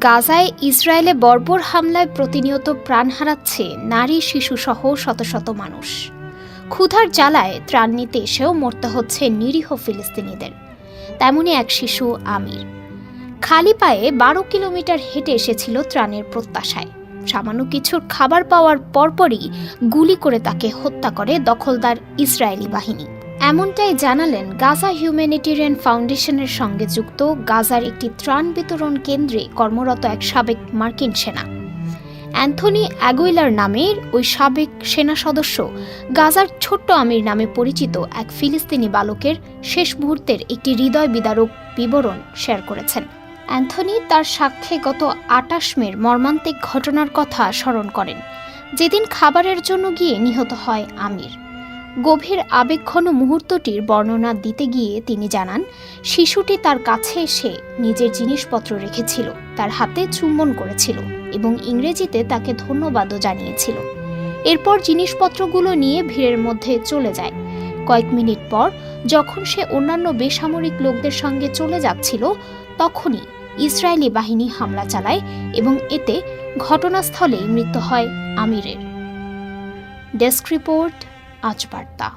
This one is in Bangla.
গাজায় ইসরায়েলে বর্বর হামলায় প্রতিনিয়ত প্রাণ হারাচ্ছে নারী শিশুসহ শত শত মানুষ। ক্ষুধার জ্বালায় ত্রাণ নিতে এসেও মরতে হচ্ছে নিরীহ ফিলিস্তিনিদের। তেমনি এক শিশু, আমির। খালি পায়ে বারো কিলোমিটার হেঁটে এসেছিল ত্রাণের প্রত্যাশায়। সামান্য কিছুর খাবার পাওয়ার পরপরই গুলি করে তাকে হত্যা করে দখলদার ইসরায়েলি বাহিনী। এমনটাই জানালেন গাজা হিউম্যানিটেরিয়ান ফাউন্ডেশনের সঙ্গে যুক্ত গাজার একটি ত্রাণ বিতরণ কেন্দ্রে কর্মরত এক সাবেক মার্কিন সেনা। অ্যান্থনি অ্যাগুইলার নামের ওই সাবেক সেনা সদস্য গাজার ছোট্ট আমির নামে পরিচিত এক ফিলিস্তিনি বালকের শেষ মুহূর্তের একটি হৃদয় বিদারক বিবরণ শেয়ার করেছেন। অ্যান্থনি তার সাক্ষ্যে গত আটাশ মের মর্মান্তিক ঘটনার কথা স্মরণ করেন। যেদিন খাবারের জন্য গিয়ে নিহত হয় আমির। গভীর আবেগঘন মুহূর্তটির বর্ণনা দিতে গিয়ে তিনি জানান, শিশুটি তার কাছে এসে নিজের জিনিসপত্র রেখেছিল, তার হাতে চুম্বন করেছিল এবং ইংরেজিতে তাকে ধন্যবাদও জানিয়েছিল। এরপর জিনিসপত্রগুলো নিয়ে ভিড়ের মধ্যে চলে যায়। কয়েক মিনিট পর, যখন সে অন্যান্য বেসামরিক লোকদের সঙ্গে চলে যাচ্ছিল, তখনই ইসরায়েলি বাহিনী হামলা চালায় এবং এতে ঘটনাস্থলেই মৃত্যু হয় আমিরের। ডেস্ক রিপোর্ট আজ বার্তা